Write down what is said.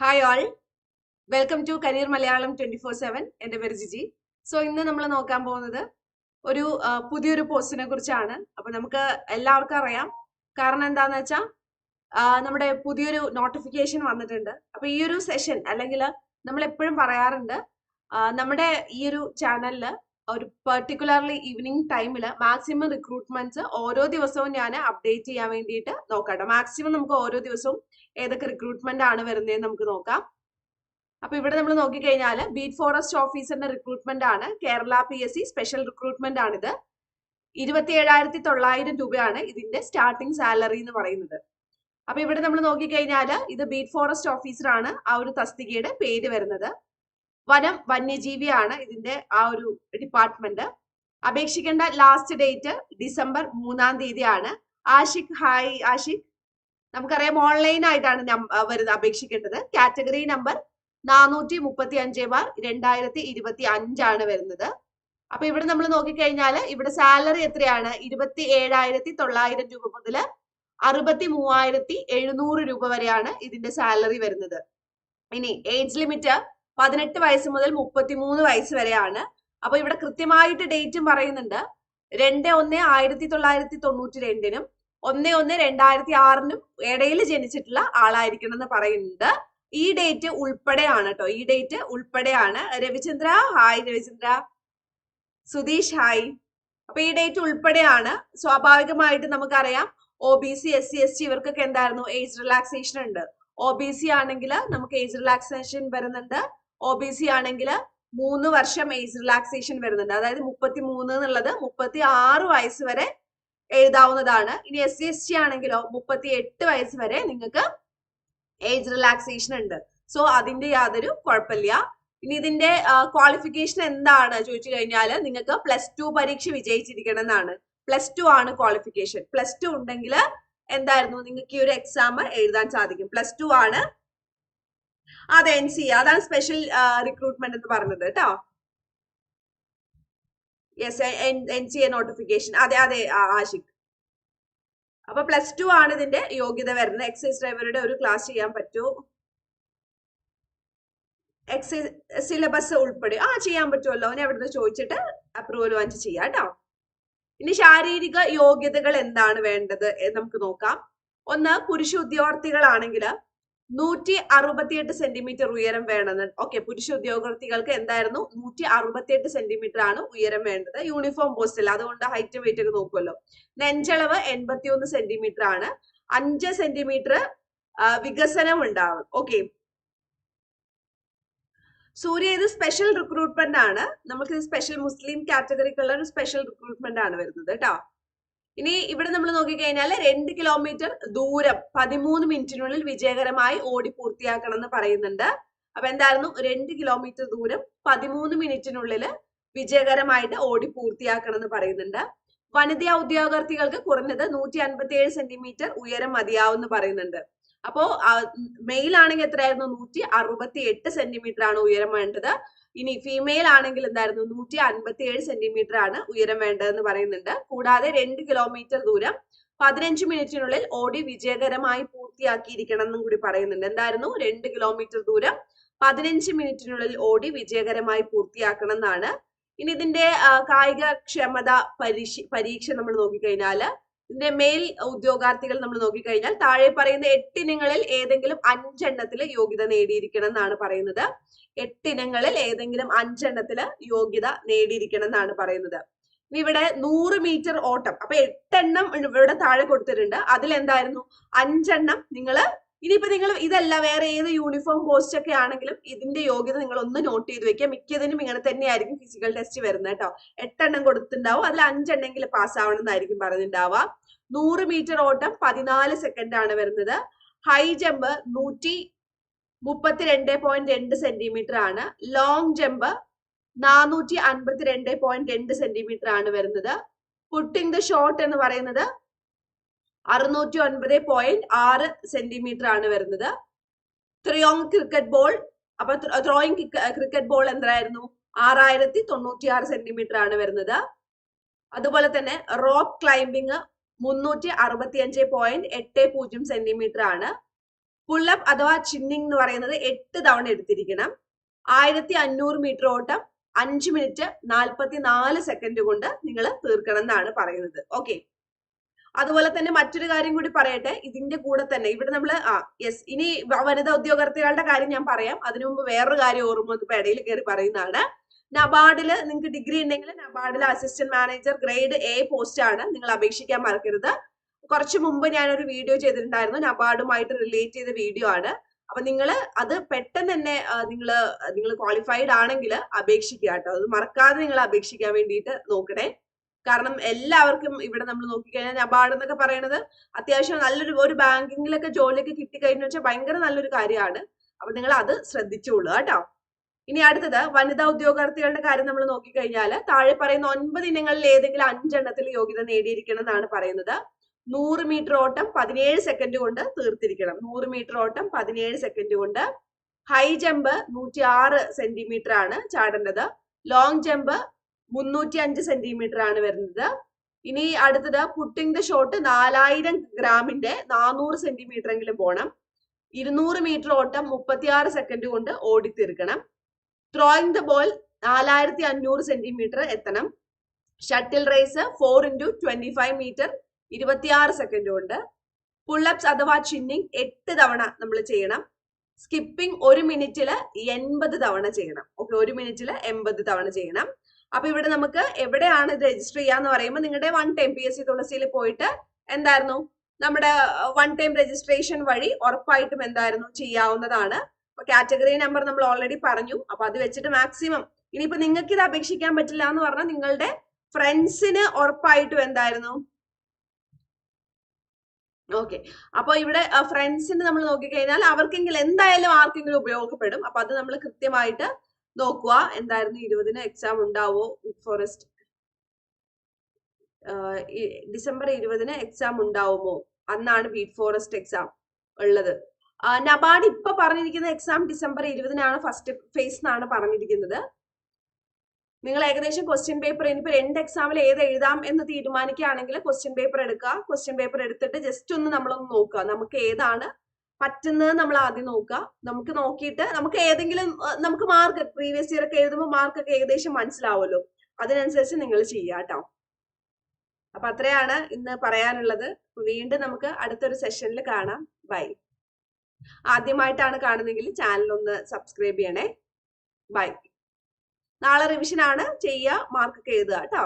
Hi all welcome to career Malayalam twenty four seven എന്റെ പേര് Jiji. So ഇന്ന് നമ്മൾ നോക്കാൻ പോകുന്നത് ഒരു പുതിയൊരു പോസ്റ്റിനെ കുറിച്ചാണ്. അപ്പൊ നമുക്ക് എല്ലാവർക്കും അറിയാം. കാരണം എന്താന്ന് വെച്ചാൽ നമ്മുടെ പുതിയൊരു നോട്ടിഫിക്കേഷൻ വന്നിട്ടുണ്ട്. അപ്പൊ ഈ ഒരു സെഷൻ അല്ലെങ്കിൽ നമ്മൾ എപ്പോഴും പറയാറുണ്ട് നമ്മുടെ ഈ ഒരു ചാനലിൽ ഒരു പെർട്ടിക്കുലർലി ഈവനിങ് ടൈമിൽ മാക്സിമം റിക്രൂട്ട്മെന്റ്സ് ഓരോ ദിവസവും ഞാൻ അപ്ഡേറ്റ് ചെയ്യാൻ വേണ്ടിയിട്ട് നോക്കാം മാക്സിമം നമുക്ക് ഓരോ ദിവസവും ഏതൊക്കെ റിക്രൂട്ട്മെന്റ് ആണ് വരുന്നതെന്ന് നമുക്ക് നോക്കാം. അപ്പൊ ഇവിടെ നമ്മൾ നോക്കിക്കഴിഞ്ഞാൽ ബീറ്റ് ഫോറസ്റ്റ് ഓഫീസറിന്റെ റിക്രൂട്ട്മെന്റ് ആണ്. Kerala P S C special recruitment ആണിത്. ഇരുപത്തി ഏഴായിരത്തി തൊള്ളായിരം രൂപയാണ് ഇതിന്റെ സ്റ്റാർട്ടിംഗ് സാലറി എന്ന് പറയുന്നത്. അപ്പൊ ഇവിടെ നമ്മൾ നോക്കിക്കഴിഞ്ഞാൽ ഇത് ബീറ്റ് ഫോറസ്റ്റ് ഓഫീസറാണ് ആ ഒരു തസ്തികയുടെ പേര് വരുന്നത്. വനം വന്യജീവിയാണ് ഇതിന്റെ ആ ഒരു ഡിപ്പാർട്ട്മെന്റ് അപേക്ഷിക്കേണ്ട ലാസ്റ്റ് ഡേറ്റ് ഡിസംബർ മൂന്നാം തീയതിയാണ്. ആഷിഖ് ഹായ് ആഷിഖ് നമുക്കറിയാം ഓൺലൈൻ ആയിട്ടാണ് വരുന്നത് അപേക്ഷിക്കേണ്ടത്. കാറ്റഗറി നമ്പർ നാനൂറ്റി മുപ്പത്തി അഞ്ച് ബാർ രണ്ടായിരത്തി ഇരുപത്തി അഞ്ചാണ് വരുന്നത്. അപ്പൊ ഇവിടെ നമ്മൾ നോക്കിക്കഴിഞ്ഞാൽ ഇവിടെ സാലറി എത്രയാണ്? ഇരുപത്തി ഏഴായിരത്തി തൊള്ളായിരം രൂപ മുതൽ അറുപത്തി മൂവായിരത്തി എഴുന്നൂറ് രൂപ വരെയാണ് ഇതിന്റെ സാലറി വരുന്നത്. ഇനി ഏജ് ലിമിറ്റ് പതിനെട്ട് വയസ്സ് മുതൽ മുപ്പത്തിമൂന്ന് വയസ്സ് വരെയാണ്. അപ്പൊ ഇവിടെ കൃത്യമായിട്ട് ഡേറ്റും പറയുന്നുണ്ട്. രണ്ട് ഒന്ന് ആയിരത്തി തൊള്ളായിരത്തി തൊണ്ണൂറ്റി രണ്ടിനും ഒന്ന് ഒന്ന് രണ്ടായിരത്തി ആറിനും ഇടയിൽ ജനിച്ചിട്ടുള്ള ആളായിരിക്കണം എന്ന് പറയുന്നുണ്ട്. ഈ ഡേറ്റ് ഉൾപ്പെടെയാണ് കേട്ടോ. ഈ ഡേറ്റ് ഉൾപ്പെടെയാണ്. രവിചന്ദ്ര ഹായ് രവിചന്ദ്ര. സുധീഷ് ഹായ്. അപ്പൊ ഈ ഡേറ്റ് ഉൾപ്പെടെയാണ്. സ്വാഭാവികമായിട്ട് നമുക്കറിയാം. O B C S C S T ഇവർക്കൊക്കെ എന്തായിരുന്നു? ഏജ് റിലാക്സേഷൻ ഉണ്ട്. ഒ ബി സി ആണെങ്കിൽ നമുക്ക് ഏജ് റിലാക്സേഷൻ വരുന്നുണ്ട്. ഒ ബി സി ആണെങ്കിൽ മൂന്ന് വർഷം ഏജ് റിലാക്സേഷൻ വരുന്നുണ്ട്. അതായത് മുപ്പത്തി മൂന്ന് എന്നുള്ളത് മുപ്പത്തി ആറ് വയസ്സ് വരെ എഴുതാവുന്നതാണ്. ഇനി എസ് സി എസ് ടി ആണെങ്കിലോ മുപ്പത്തി എട്ട് വയസ്സ് വരെ നിങ്ങൾക്ക് ഏജ് റിലാക്സേഷൻ ഉണ്ട്. സോ അതിന്റെ യാതൊരു കുഴപ്പമില്ല. ഇനി ഇതിന്റെ ക്വാളിഫിക്കേഷൻ എന്താണ് ചോദിച്ചു കഴിഞ്ഞാൽ നിങ്ങൾക്ക് പ്ലസ് ടു പരീക്ഷ വിജയിച്ചിരിക്കണം എന്നാണ്. പ്ലസ് ടു ആണ് ക്വാളിഫിക്കേഷൻ പ്ലസ് ടു ഉണ്ടെങ്കിൽ എന്തായിരുന്നു? നിങ്ങൾക്ക് ഈ ഒരു എക്സാം എഴുതാൻ സാധിക്കും. പ്ലസ് ടു ആണ് അതെ എൻ സി അതാണ് സ്പെഷ്യൽ റിക്രൂട്ട്മെന്റ് എന്ന് പറഞ്ഞത് കേട്ടോ yes N C A notification അതെ അതെ ആഷിക്. അപ്പൊ പ്ലസ് ടു ആണ് ഇതിന്റെ യോഗ്യത വരുന്നത്. എക്സൈസ് ഡ്രൈവറുടെ ഒരു ക്ലാസ് ചെയ്യാൻ പറ്റൂ. എക്സൈസ് സിലബസ് ഉൾപ്പെടെ. ആ ചെയ്യാൻ പറ്റുമല്ലോ അവനെ അവിടുന്ന് ചോദിച്ചിട്ട് അപ്രൂവൽ വാങ്ങിച്ച് ചെയ്യാം കേട്ടോ ഇനി ശാരീരിക യോഗ്യതകൾ എന്താണ് വേണ്ടത്? നമുക്ക് നോക്കാം. ഒന്ന് പുരുഷ ഉദ്യോഗാർത്ഥികളാണെങ്കിൽ നൂറ്റി അറുപത്തിയെട്ട് സെന്റിമീറ്റർ ഉയരം വേണമെന്ന്. ഓക്കെ പുരുഷ ഉദ്യോഗാർത്ഥികൾക്ക് എന്തായിരുന്നു? നൂറ്റി അറുപത്തിയെട്ട് സെന്റിമീറ്റർ ആണ് ഉയരം വേണ്ടത്. യൂണിഫോം പോസ്റ്റിൽ അതുകൊണ്ട് ഹൈറ്റ് വെയിറ്റ് ഒക്കെ നോക്കുമല്ലോ നെഞ്ചളവ് എൺപത്തിയൊന്ന് സെന്റിമീറ്റർ ആണ്. അഞ്ച് സെന്റിമീറ്റർ വികസനം ഉണ്ടാവും. ഓക്കെ സൂര്യ ഇത് സ്പെഷ്യൽ റിക്രൂട്ട്മെന്റ് ആണ്. നമുക്ക് സ്പെഷ്യൽ മുസ്ലിം കാറ്റഗറിക്കുള്ള ഒരു സ്പെഷ്യൽ റിക്രൂട്ട്മെന്റ് ആണ് വരുന്നത് കേട്ടോ. ഇനി ഇവിടെ നമ്മൾ നോക്കിക്കഴിഞ്ഞാൽ രണ്ട് കിലോമീറ്റർ ദൂരം പതിമൂന്ന് മിനിറ്റിനുള്ളിൽ വിജയകരമായി ഓടി പൂർത്തിയാക്കണം എന്ന് പറയുന്നുണ്ട്. അപ്പൊ എന്തായിരുന്നു? രണ്ട് കിലോമീറ്റർ ദൂരം പതിമൂന്ന് മിനിറ്റിനുള്ളിൽ വിജയകരമായിട്ട് ഓടി പൂർത്തിയാക്കണം എന്ന് പറയുന്നുണ്ട്. വനിതാ ഉദ്യോഗാർത്ഥികൾക്ക് കുറഞ്ഞത് നൂറ്റി അൻപത്തി ഏഴ് സെന്റിമീറ്റർ ഉയരം മതിയാവും എന്ന് പറയുന്നുണ്ട്. അപ്പോ മെയിൽ ആണെങ്കിൽ എത്രയായിരുന്നു? നൂറ്റി അറുപത്തി എട്ട് സെന്റിമീറ്റർ ആണ് ഉയരം വേണ്ടത്. ഇനി ഫീമെയിൽ ആണെങ്കിൽ എന്തായിരുന്നു? നൂറ്റി അൻപത്തി ഏഴ് സെന്റിമീറ്റർ ആണ് ഉയരം വേണ്ടതെന്ന് പറയുന്നുണ്ട്. കൂടാതെ രണ്ട് കിലോമീറ്റർ ദൂരം പതിനഞ്ച് മിനിറ്റിനുള്ളിൽ ഓടി വിജയകരമായി പൂർത്തിയാക്കിയിരിക്കണം എന്നും കൂടി പറയുന്നുണ്ട്. എന്തായിരുന്നു? രണ്ട് കിലോമീറ്റർ ദൂരം പതിനഞ്ച് മിനിറ്റിനുള്ളിൽ ഓടി വിജയകരമായി പൂർത്തിയാക്കണം എന്നാണ് ഇനി ഇതിന്റെ കായിക ക്ഷമത പരീക്ഷ പരീക്ഷ നമ്മൾ നോക്കിക്കഴിഞ്ഞാൽ മേൽ ഉദ്യോഗാർത്ഥികൾ നമ്മൾ നോക്കിക്കഴിഞ്ഞാൽ താഴെ പറയുന്ന എട്ടിനങ്ങളിൽ ഏതെങ്കിലും അഞ്ചെണ്ണത്തിൽ യോഗ്യത നേടിയിരിക്കണം എന്നാണ് പറയുന്നത്. എട്ടിനങ്ങളിൽ ഏതെങ്കിലും അഞ്ചെണ്ണത്തിൽ യോഗ്യത നേടിയിരിക്കണം എന്നാണ് പറയുന്നത്. ഇവിടെ നൂറ് മീറ്റർ ഓട്ടം. അപ്പൊ എട്ടെണ്ണം ഇവിടെ താഴെ കൊടുത്തിട്ടുണ്ട്. അതിൽ എന്തായിരുന്നു അഞ്ചെണ്ണം നിങ്ങൾ ഇനിയിപ്പോ നിങ്ങൾ ഇതല്ല വേറെ ഏത് യൂണിഫോം പോസ്റ്റ് ഒക്കെ ആണെങ്കിലും ഇതിന്റെ യോഗ്യത നിങ്ങൾ ഒന്ന് നോട്ട് ചെയ്ത് വെക്കുക. മിക്കതിനും ഇങ്ങനെ തന്നെയായിരിക്കും ഫിസിക്കൽ ടെസ്റ്റ് വരുന്നത് കേട്ടോ. എട്ടെണ്ണം കൊടുത്തിട്ടുണ്ടാവും. അതിൽ അഞ്ചെണ്ണെങ്കിലും പാസ് ആവണം എന്നായിരിക്കും പറഞ്ഞിട്ടുണ്ടാവുക. നൂറ് മീറ്റർ ഓട്ടം പതിനാല് സെക്കൻഡ് ആണ് വരുന്നത്. ഹൈ ജമ്പ് നൂറ്റി മുപ്പത്തിരണ്ട് പോയിന്റ് രണ്ട് സെന്റിമീറ്റർ ആണ്. ലോങ് ജമ്പ് നാനൂറ്റി അൻപത്തിരണ്ട് പോയിന്റ് രണ്ട് സെന്റിമീറ്റർ ആണ് വരുന്നത്. പുട്ടിംഗ് ദ ഷോട്ട് എന്ന് പറയുന്നത് അറുന്നൂറ്റി ഒൻപത് പോയിന്റ് ആറ് സെന്റിമീറ്റർ ആണ് വരുന്നത്. ത്രിയോങ് ക്രിക്കറ്റ് ബോൾ അപ്പൊ ത്രോയിങ് ക്രിക്കറ്റ് ബോൾ എന്തായിരുന്നു ആറായിരത്തി തൊണ്ണൂറ്റി ആറ് സെന്റിമീറ്റർ ആണ് വരുന്നത്. അതുപോലെ തന്നെ റോക്ക് ക്ലൈംബിങ് മുന്നൂറ്റി അറുപത്തി അഞ്ച് പോയിന്റ് എട്ട് പൂജ്യം സെന്റിമീറ്റർ ആണ്. പുള്ളപ്പ് അഥവാ ചിന്നിങ് എന്ന് പറയുന്നത് എട്ട് തവണ എടുത്തിരിക്കണം. ആയിരത്തി അഞ്ഞൂറ് മീറ്റർ ഓട്ടം അഞ്ച് മിനിറ്റ് നാൽപ്പത്തി നാല് സെക്കൻഡ് കൊണ്ട് നിങ്ങൾ തീർക്കണം എന്നാണ് പറയുന്നത്. ഓക്കെ അതുപോലെ തന്നെ മറ്റൊരു കാര്യം കൂടി പറയട്ടെ. ഇതിന്റെ കൂടെ തന്നെ ഇവിടെ നമ്മൾ ആ യെസ് ഇനി വനിതാ ഉദ്യോഗാർത്ഥികളുടെ കാര്യം ഞാൻ പറയാം. അതിനു മുമ്പ് വേറൊരു കാര്യം ഓർമ്മ ഇപ്പൊ ഇടയിൽ കയറി പറയുന്നതാണ്. നബാർഡിൽ നിങ്ങൾക്ക് ഡിഗ്രി ഉണ്ടെങ്കിൽ നബാർഡിലെ assistant manager grade A post ആണ്. നിങ്ങൾ അപേക്ഷിക്കാൻ മറക്കരുത്. കുറച്ച് മുമ്പ് ഞാനൊരു വീഡിയോ ചെയ്തിട്ടുണ്ടായിരുന്നു. നബാർഡുമായിട്ട് റിലേറ്റ് ചെയ്ത വീഡിയോ ആണ്. അപ്പൊ നിങ്ങൾ അത് പെട്ടെന്ന് തന്നെ നിങ്ങൾ നിങ്ങൾ ക്വാളിഫൈഡ് ആണെങ്കിൽ അപേക്ഷിക്കുക കേട്ടോ. അത് മറക്കാതെ നിങ്ങൾ അപേക്ഷിക്കാൻ വേണ്ടിയിട്ട് നോക്കണേ. കാരണം എല്ലാവർക്കും ഇവിടെ നമ്മൾ നോക്കിക്കഴിഞ്ഞാൽ നബാർഡ് എന്നൊക്കെ പറയുന്നത് അത്യാവശ്യം നല്ലൊരു ഒരു ബാങ്കിങ്ങിലൊക്കെ ജോലിയൊക്കെ കിട്ടിക്കഴിഞ്ഞു വെച്ചാൽ ഭയങ്കര നല്ലൊരു കാര്യമാണ്. അപ്പൊ നിങ്ങൾ അത് ശ്രദ്ധിച്ചോളൂ കേട്ടോ. ഇനി അടുത്തത് വനിതാ ഉദ്യോഗാർത്ഥികളുടെ കാര്യം നമ്മൾ നോക്കിക്കഴിഞ്ഞാൽ താഴെ പറയുന്ന ഒൻപത് ഇനങ്ങളിൽ ഏതെങ്കിലും അഞ്ചെണ്ണത്തിൽ യോഗ്യത നേടിയിരിക്കണം എന്നാണ് പറയുന്നത്. നൂറ് മീറ്റർ ഓട്ടം പതിനേഴ് സെക്കൻഡ് കൊണ്ട് തീർത്തിരിക്കണം. നൂറ് മീറ്റർ ഓട്ടം പതിനേഴ് സെക്കൻഡ് കൊണ്ട്. ഹൈ ജമ്പ് നൂറ്റി ആറ് സെന്റിമീറ്റർ ആണ് ചാടേണ്ടത്. ലോങ് ജമ്പ് മുന്നൂറ്റി അഞ്ച് സെന്റിമീറ്റർ ആണ് വരുന്നത്. ഇനി അടുത്തത് പുട്ടിംഗ് ദ ഷോട്ട് നാലായിരം ഗ്രാമിന്റെ നാനൂറ് സെന്റിമീറ്റർ എങ്കിലും പോകണം ഇരുന്നൂറ് മീറ്റർ ഓട്ടം മുപ്പത്തിയാറ് സെക്കൻഡ് കൊണ്ട് ഓടിത്തീർക്കണം ത്രോയിങ് ദ ബോൾ നാലായിരത്തി അഞ്ഞൂറ് സെന്റിമീറ്റർ എത്തണം. Shuttle race four into twenty five metre ഇരുപത്തിയാറ് സെക്കൻഡ് കൊണ്ട്. പുള്ളപ്സ് അഥവാ ചിന്നിങ് എട്ട് തവണ നമ്മൾ ചെയ്യണം. സ്കിപ്പിംഗ് ഒരു മിനിറ്റിൽ എൺപത് തവണ ചെയ്യണം. ഓക്കെ ഒരു മിനിറ്റിൽ എൺപത് തവണ ചെയ്യണം. അപ്പൊ ഇവിടെ നമുക്ക് എവിടെയാണ് ഇത് രജിസ്റ്റർ ചെയ്യാന്ന് പറയുമ്പോൾ നിങ്ങളുടെ one time P S C തുളസിയിൽ പോയിട്ട് എന്തായിരുന്നു? നമ്മുടെ വൺ ടൈം രജിസ്ട്രേഷൻ വഴി ഉറപ്പായിട്ടും എന്തായിരുന്നു ചെയ്യാവുന്നതാണ്. അപ്പൊ കാറ്റഗറി നമ്പർ നമ്മൾ ഓൾറെഡി പറഞ്ഞു. അപ്പൊ അത് വെച്ചിട്ട് മാക്സിമം ഇനിയിപ്പോ നിങ്ങൾക്ക് ഇത് അപേക്ഷിക്കാൻ പറ്റില്ല എന്ന് പറഞ്ഞാൽ നിങ്ങളുടെ ഫ്രണ്ട്സിന് ഉറപ്പായിട്ടും എന്തായിരുന്നു? ഓക്കെ അപ്പൊ ഇവിടെ ഫ്രണ്ട്സിന് നമ്മൾ നോക്കിക്കഴിഞ്ഞാൽ അവർക്കെങ്കിലും എന്തായാലും ആർക്കെങ്കിലും ഉപയോഗപ്പെടും. അപ്പൊ അത് നമ്മൾ കൃത്യമായിട്ട് നോക്കുക എന്തായിരുന്നു ഇരുപതിന് എക്സാം ഉണ്ടാവോ? ഫോറസ്റ്റ് ഡിസംബർ ഇരുപതിന് എക്സാം ഉണ്ടാവുമോ? അന്നാണ് ബീറ്റ് ഫോറസ്റ്റ് എക്സാം ഉള്ളത്. നബാഡ് ഇപ്പൊ പറഞ്ഞിരിക്കുന്ന എക്സാം ഡിസംബർ ഇരുപതിനാണ് ഫസ്റ്റ് ഫേസ് എന്നാണ് പറഞ്ഞിരിക്കുന്നത്. നിങ്ങൾ ഏകദേശം ക്വസ്റ്റ്യൻ പേപ്പർ ഇനിയിപ്പോ രണ്ട് എക്സാമിൽ ഏത് എഴുതാം എന്ന് തീരുമാനിക്കുകയാണെങ്കിൽ ക്വസ്റ്റ്യൻ പേപ്പർ എടുക്കുക. ക്വസ്റ്റ്യൻ പേപ്പർ എടുത്തിട്ട് ജസ്റ്റ് ഒന്ന് നമ്മളൊന്ന് നോക്കുക. നമുക്ക് ഏതാണ് പറ്റുന്നത് നമ്മൾ ആദ്യം നോക്കുക. നമുക്ക് നോക്കിയിട്ട് നമുക്ക് ഏതെങ്കിലും നമുക്ക് മാർക്ക് പ്രീവിയസ് ഇയർ ഒക്കെ എഴുതുമ്പോൾ മാർക്കൊക്കെ ഏകദേശം മനസ്സിലാവുമല്ലോ. അതിനനുസരിച്ച് നിങ്ങൾ ചെയ്യുക കേട്ടോ. അപ്പൊ അത്രയാണ് ഇന്ന് പറയാനുള്ളത്. വീണ്ടും നമുക്ക് അടുത്തൊരു സെഷനിൽ കാണാം. ബൈ ആദ്യമായിട്ടാണ് കാണുന്നതെങ്കിൽ ചാനൽ ഒന്ന് സബ്സ്ക്രൈബ് ചെയ്യണേ. ബൈ നാളെ റിവിഷൻ ആണ്. ചെയ്യുക മാർക്കൊക്കെ എഴുതുക കേട്ടോ.